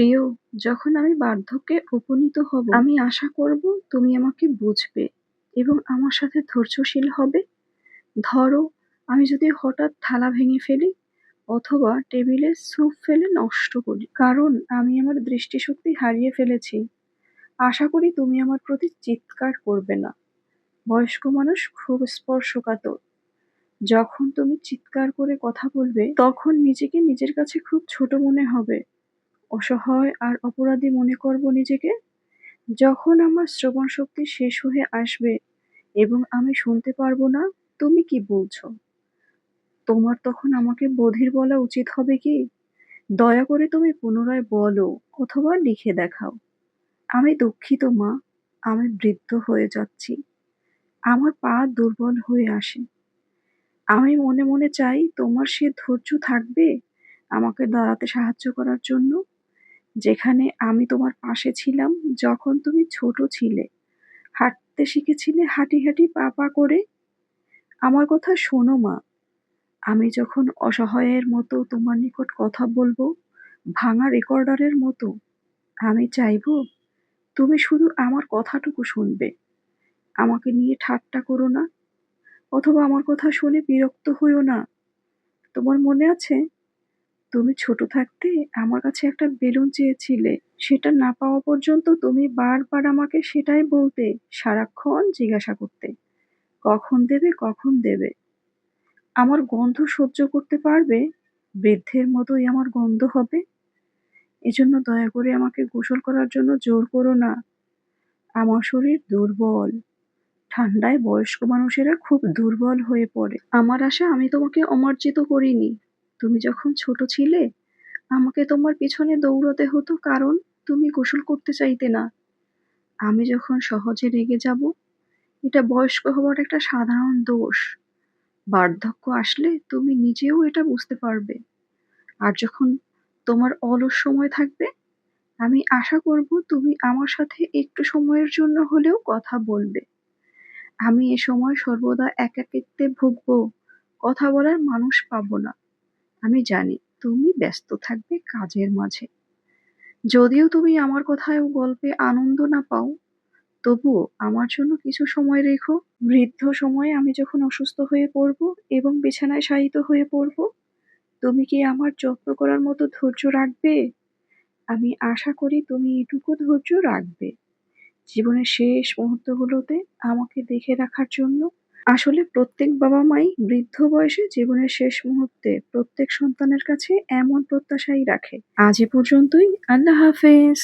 প্রিয়, যখন আমি বার্ধক্যে উপনীত হব, আমি আশা করব তুমি আমাকে বুঝবে এবং আমার সাথে ধৈর্যশীল হবে। ধরো, আমি যদি হঠাৎ থালা ভেঙে ফেলি অথবা টেবিলে স্যুপ ফেলে নষ্ট করি। কারণ, আমি আমার দৃষ্টিশক্তি হারিয়ে ফেলেছি। আশা করি তুমি আমার প্রতি চিৎকার করবে না। বয়স্ক মানুষ খুব স্পর্শকাতর। যখন তুমি চিৎকার করে কথা বলবে, তখন নিজেকে নিজের কাছে খুব ছোট মনে হবে। অসহায় আর অপরাধী মনে করব নিজেকে? যখন আমার শ্রবণ শক্তি শেষ হয়ে আসবে এবং আমি শুনতে পারব না, তুমি কি বলছো? তোমার তখন আমাকে বধির বলা উচিত হবে কি? দয়া করে তুমি পুনরায় বলো অথবা লিখে দেখাও। আমি দুঃখিত মা, আমি বৃদ্ধ হয়ে যাচ্ছি। আমার পা দুর্বল হয়ে আসে। আমি মনে মনে চাই তোমার সে ধৈর্য থাকবে আমাকে দাঁড়াতে সাহায্য করার জন্য। যেখানে আমি তোমার পাশে ছিলাম যখন তুমি ছোট ছিলে। হাঁটতে শিখেছিলে হাঁটি হাঁটি পা পা করে। আমার কথা শোনো মা। আমি যখন অসহায়ের মতো তোমার নিকট কথা বলব, ভাঙা রেকর্ডারের মতো, আমি চাইব তুমি শুধু আমার কথাটুকু শুনবে। আমাকে নিয়ে ঠাট্টা করো না। অথবা আমার কথা শুনে বিরক্ত হইও না। তোমার মনে আছে? তুমি ছোট থাকতে আমার কাছে একটা বেলুন চেয়েছিলে, সেটা না পাওয়া পর্যন্ত তুমি বারবার আমাকে সেটাই বলতে, সারাক্ষণ জিজ্ঞাসা করতে। কখন দেবে কখন দেবে? আমার গন্ধ সহ্য করতে পারবে? বৃদ্ধের মতোই আমার গন্ধ হবে? এজন্য দয়া করে আমাকে গোসল করার জন্য জোর করো না। আমার শরীর দুর্বল। ঠান্ডায় বয়স্ক মানুষেরা খুব দুর্বল হয়ে পড়ে। আমার আশা আমি তোমাকে অমার্জিত করিনি। তুমি যখন ছোট ছিলে, আমাকে তোমার পিছনে দৌড়াতে হতো কারণ তুমি গোসল করতে চাইতে না। আমি যখন সহজে রেগে যাব, এটা বয়স্ক হওয়ার একটা সাধারণ দোষ। বার্ধক্য আসলে তুমি নিজেও এটা বুঝতে পারবে। আর যখন তোমার অলস সময় থাকবে, আমি আশা করব তুমি আমার সাথে একটু সময়ের জন্য হলেও কথা বলবে। আমি এ সময় সর্বদা একাকিত্বে ভুগবো, কথা বলার মানুষ পাবো না। আমি জানি তুমি ব্যস্ত থাকবে কাজের মাঝে। যদিও তুমি আমার কথায় গল্পে আনন্দ না পাও, তবুও আমার জন্য কিছু সময় রেখো। বৃদ্ধ সময়ে আমি যখন অসুস্থ হয়ে পড়ব এবং বিছানায় শায়িত হয়ে পড়ব, তুমি কি আমার যত্ন করার মতো ধৈর্য রাখবে? আমি আশা করি তুমি এটুকু ধৈর্য রাখবে। জীবনের শেষ মুহূর্তগুলোতে আমাকে দেখে রাখার জন্য আসলে প্রত্যেক বাবা মাই বৃদ্ধ বয়সে জীবনের শেষ মুহূর্তে প্রত্যেক সন্তানের কাছে এমন প্রত্যাশাই রাখে। আজ এ পর্যন্তই। আল্লাহ হাফেজ।